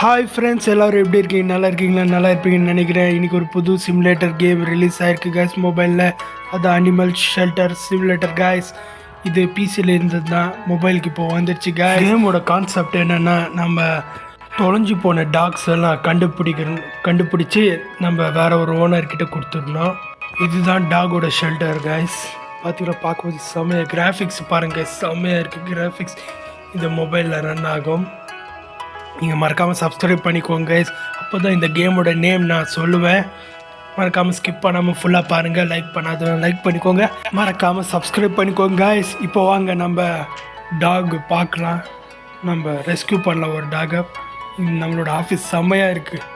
Hi friends எல்லோரும் எப்படி இருக்கீங்க? நல்லா இருக்கீங்களா? நல்லா இருப்பீங்கன்னு நினைக்கிறேன். இன்றைக்கி ஒரு புது சிமுலேட்டர் கேம் ரிலீஸ் ஆயிருக்கு கேஸ் மொபைலில் அது அனிமல் ஷெல்டர் சிமுலேட்டர் guys. இது பிசியில் இருந்தது தான் மொபைலுக்கு இப்போ வந்துருச்சு guys. கேமோட கான்செப்ட் என்னென்னா நம்ம தொலைஞ்சு போன டாக்ஸ் எல்லாம் கண்டுபிடிக்கணும் கண்டுபிடிச்சி நம்ம வேற ஒரு ஓனர்கிட்ட கொடுத்துடணும். இதுதான் டாகோட ஷெல்டர் guys. பார்த்தீங்கன்னா பார்க்கும்போது செம்மையாக கிராஃபிக்ஸ் பாருங்கள் செம்மையாக இருக்குது கிராஃபிக்ஸ் இந்த மொபைலில் ரன் ஆகும். நீங்கள் மறக்காமல் சப்ஸ்கிரைப் பண்ணிக்கோங்க அப்போ தான் இந்த கேமோட நேம் நான் சொல்லுவேன். மறக்காமல் ஸ்கிப் பண்ணாமல் ஃபுல்லாக பாருங்கள் லைக் பண்ணாத லைக் பண்ணிக்கோங்க. மறக்காமல் சப்ஸ்கிரைப் பண்ணிக்கோங்க இப்போ வாங்க நம்ம டாக் பார்க்கலாம். நம்ம ரெஸ்க்யூ பண்ணலாம் ஒரு டாகை நம்மளோட ஆஃபீஸ் செம்மையாக இருக்குது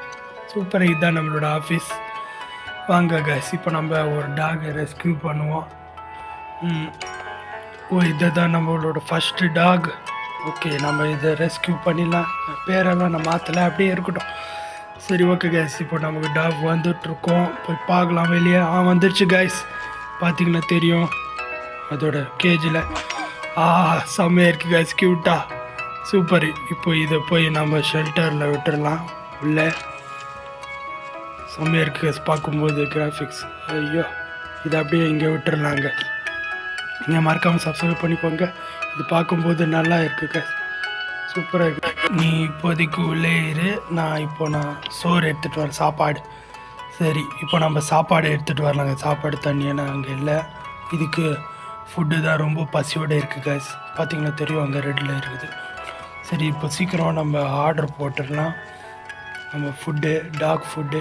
சூப்பராக இதுதான் நம்மளோட ஆஃபீஸ் வாங்க கைஸ் இப்போ நம்ம ஒரு டாகை ரெஸ்க்யூ பண்ணுவோம். ஓ இதை தான் நம்மளோட ஃபஸ்ட்டு டாக் ஓகே நம்ம இதை ரெஸ்க்யூ பண்ணிடலாம். பேரெல்லாம் நான் மாற்றலை அப்படியே இருக்கட்டும். சரி ஓகே கைஸ் இப்போ நமக்கு டாக் வந்துட்டுருக்கோம். போய் பார்க்கலாம் வெளியே. ஆ வந்துருச்சு கைஸ் பார்த்தீங்கன்னா தெரியும். அதோட கேஜில் ஆ செம்மையாக இருக்குது கைஸ் க்யூட்டா சூப்பர் இப்போ இதை போய் நம்ம ஷெல்டரில் விட்டுடலாம். உள்ளே. செம்மையாக இருக்குது கைஸ் பார்க்கும்போது கிராஃபிக்ஸ் ஐயோ இதை அப்படியே இங்கே விட்டுடலாங்க. நீங்கள் மறக்காமல் சப்ஸ்கிரைப் பண்ணிக்கோங்க. இது பார்க்கும்போது நல்லா இருக்குங்க. சூப்பராக இருக்கு. நீ இப்போதைக்கு உள்ளே இரு. நான் இப்போ நான் சோறு எடுத்துகிட்டு வரேன். சாப்பாடு. சரி இப்போ நம்ம சாப்பாடு எடுத்துகிட்டு வரலாங்க. சாப்பாடு தண்ணியெல்லாம் அங்கே இல்லை. இதுக்கு ஃபுட்டு தான் ரொம்ப பசியோடு இருக்குது கேஸ் பார்த்தீங்கன்னா தெரியும் அங்கே ரெட்டில் இருக்குது. சரி இப்போ சீக்கிரம் நம்ம ஆர்டர் போட்டுடலாம். நம்ம ஃபுட்டு டாக் ஃபுட்டு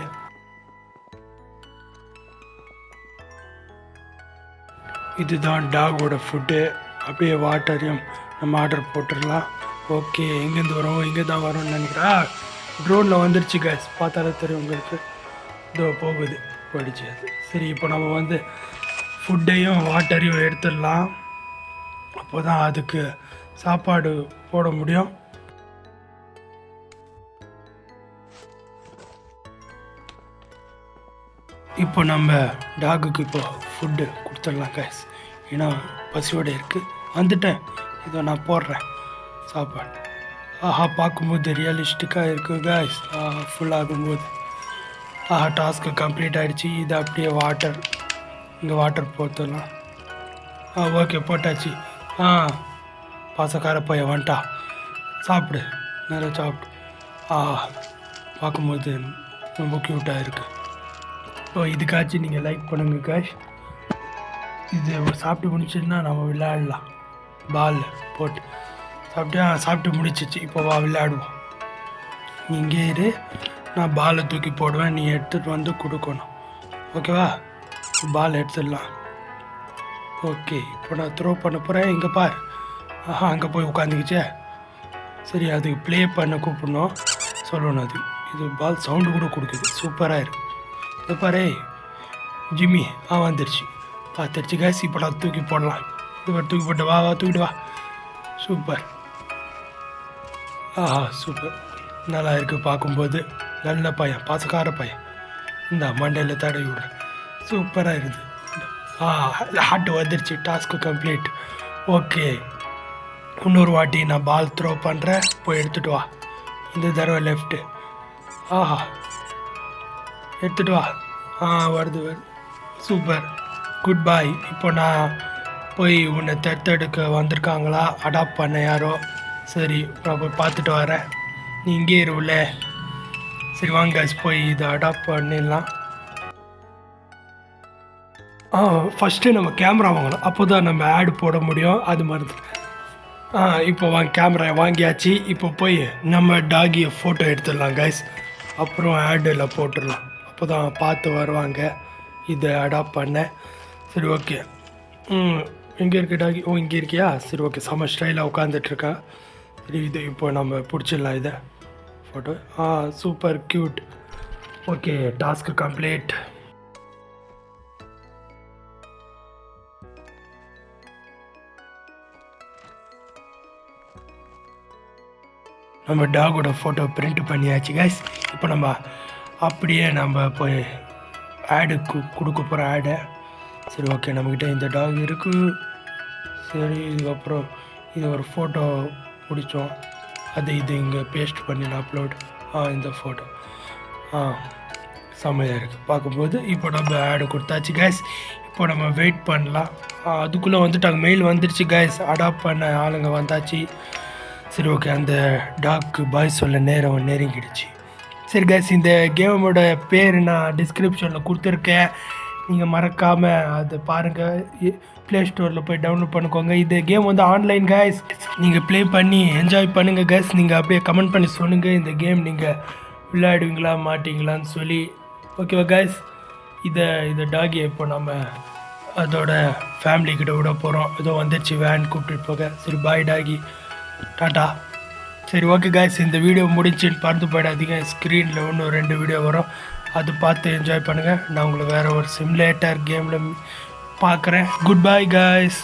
இதுதான் டாகோட ஃபுட்டு அப்படியே வாட்டரையும் நம்ம ஆர்டர் போட்டுடலாம். ஓகே எங்கேருந்து வரோம்? இங்கே தான் வரோம்னு நினைக்கிறா? ட்ரோனில் வந்துருச்சு கேஸ் பார்த்தாலே தெரியும் உங்களுக்கு. இதோ போகுது போயிடுச்சு அது. சரி இப்போ நம்ம வந்து ஃபுட்டையும் வாட்டரையும் எடுத்துடலாம். அப்போ தான் அதுக்கு சாப்பாடு போட முடியும். இப்போ நம்ம டாகுக்கு இப்போ ஃபுட்டு கொடுத்துடலாம் கேஸ் ஏன்னா பசியோடு இருக்குது வந்துட்டேன். இதோ நான் போடுறேன். சாப்பாடு. ஆஹா பார்க்கும்போது ரியலிஸ்டிக்காக இருக்குது காய்ஸ் ஆஹா ஃபுல் ஆகும்போது. ஆஹா டாஸ்க்கு கம்ப்ளீட் ஆகிடுச்சு இது அப்படியே வாட்டர் இங்கே வாட்டர் போத்தலாம் ஆ ஓகே போட்டாச்சு. ஆ பாசக்கார போய் வந்துட்டா. சாப்பிடு. நல்லா சாப்பிடு. ஆ பார்க்கும்போது ரொம்ப க்யூட்டாக இருக்குது ஓ இதுக்காச்சும் நீங்கள் லைக் பண்ணுங்கள் காஷ் இது சாப்பிட்டு முடிச்சுன்னா நம்ம விளையாடலாம். பால் போட்டு. சாப்பிட்டு சாப்பிட்டு முடிச்சிச்சு. இப்போ வா விளையாடுவோம். நீ இங்கே இரு. நான் பாலை தூக்கி போடுவேன். நீ எடுத்துகிட்டு வந்து கொடுக்கணும். ஓகேவா பால் எடுத்துடலாம். ஓகே இப்போ நான் த்ரோ பண்ண போகிறேன் இங்கே பார். ஆஹா அங்கே போய் உட்காந்துக்கிச்சே. சரி அதுக்கு ப்ளே பண்ண கூப்பிடணும். சொல்லணும் அது. இது பால் சவுண்டு கூட கொடுக்குது. சூப்பராக இருக்குது பாரு. ஜிம்மி ஆ வந்துருச்சு. பார்த்துருச்சு கேஸ் இப்போ நான் தூக்கி போடலாம். இது பாரு, தூக்கி போட்டு வா வா தூக்கிட்டு வா. சூப்பர் ஆஹா சூப்பர் நல்லா இருக்குது பார்க்கும்போது. நல்ல பையன் பாசக்கார பையன். இந்த மண்டையில் தடவி விட. சூப்பராக இருக்குது ஆ ஹார்ட் வந்துருச்சு. டாஸ்க்கு கம்ப்ளீட் ஓகே இன்னொரு வாட்டி நான் பால் த்ரோ பண்ணுறேன் போய் எடுத்துகிட்டு வா. இந்த தடவை லெஃப்ட்டு ஆஹா. எடுத்துகிட்டு வா. ஆ வருது வருது. சூப்பர் குட் பாய் இப்போ நான் போய் உன்னை தத்தெடுக்க வந்திருக்காங்களா? அடாப்ட் பண்ண யாரோ? சரி நான் போய் பார்த்துட்டு வரேன். நீ இங்கே இருவுல சரி வாங்க போய் இதை அடாப்ட் பண்ணிடலாம். ஆ ஃபஸ்ட்டு நம்ம கேமரா வாங்கணும். அப்போ தான் நம்ம ஆடு போட முடியும். அது மாதிரி ஆ இப்போ வாங்க கேமரா வாங்கியாச்சு. இப்போ போய் நம்ம டாகியை ஃபோட்டோ எடுத்துடலாம் கைஸ் அப்புறம் ஆடில் போட்டுடலாம். அப்போ தான் பார்த்து வருவாங்க. இதை அடாப்ட் பண்ண. சரி ஓகே ம் எங்கே இருக்க டாகி ஓ இங்கே இருக்கியா? சரி ஓகே செம ஸ்டைலாக உட்காந்துட்ருக்கா சரி இது இப்போ நம்ம பிடிச்சிடலாம் இதை. ஃபோட்டோ ஆ super cute okay task complete நம்ம டாகோட ஃபோட்டோ பிரிண்ட் பண்ணியாச்சு கைஸ் இப்போ நம்ம அப்படியே நம்ம போய் ஆடுக்கு கொடுக்க போகிற ஆடை சரி ஓகே நம்மக்கிட்ட இந்த டாக் இருக்குது சரி இதுக்கப்புறம் இது ஒரு ஃபோட்டோ பிடிச்சோம். அது இது இங்கே பேஸ்ட் பண்ணி அப்லோட் ஆ இந்த ஃபோட்டோ ஆ செம்மையாக இருக்குது பார்க்கும்போது இப்போ நம்ம ஆடு கொடுத்தாச்சு கேஸ் இப்போ நம்ம வெயிட் பண்ணலாம். அதுக்குள்ளே வந்துட்டாங்க. மெயில் வந்துடுச்சு கேஸ் அடாப்ட் பண்ண ஆளுங்க வந்தாச்சு. சரி ஓகே அந்த டாக்கு பாய் சொல்ல நேரம் நெருங்கிடுச்சு. சரி கேஸ் இந்த கேமோட பேர் நான் டிஸ்கிரிப்ஷனில் கொடுத்துருக்கேன். நீங்கள் மறக்காமல் அதை பாருங்கள் ப்ளே ஸ்டோரில் போய் டவுன்லோட் பண்ணிக்கோங்க. இந்த கேம் வந்து ஆன்லைன் கேஸ் நீங்கள் ப்ளே பண்ணி என்ஜாய் பண்ணுங்கள் கேஸ் நீங்கள் அப்படியே கமெண்ட் பண்ணி சொல்லுங்கள் இந்த கேம் நீங்கள் விளையாடுவீங்களா மாட்டிங்களான்னு சொல்லி. ஓகேவா கேஸ் இதை இந்த டாகியை இப்போ நம்ம அதோட ஃபேமிலி கிட்ட விட போகிறோம் ஏதோ வந்துடுச்சு வேன் கூப்பிட்டு போக. சரி பாய் டாகி டாட்டா சரி ஓகே காய்ஸ் இந்த வீடியோ முடிஞ்சுன்னு பார்த்து போயிடாதீங்க. ஸ்க்ரீனில் ஒன்று ரெண்டு வீடியோ வரும். அது பார்த்து என்ஜாய் பண்ணுங்கள் நான் உங்களை வேறு ஒரு சிம்லேட்டர் கேமில் பார்க்குறேன் குட் பை காய்ஸ்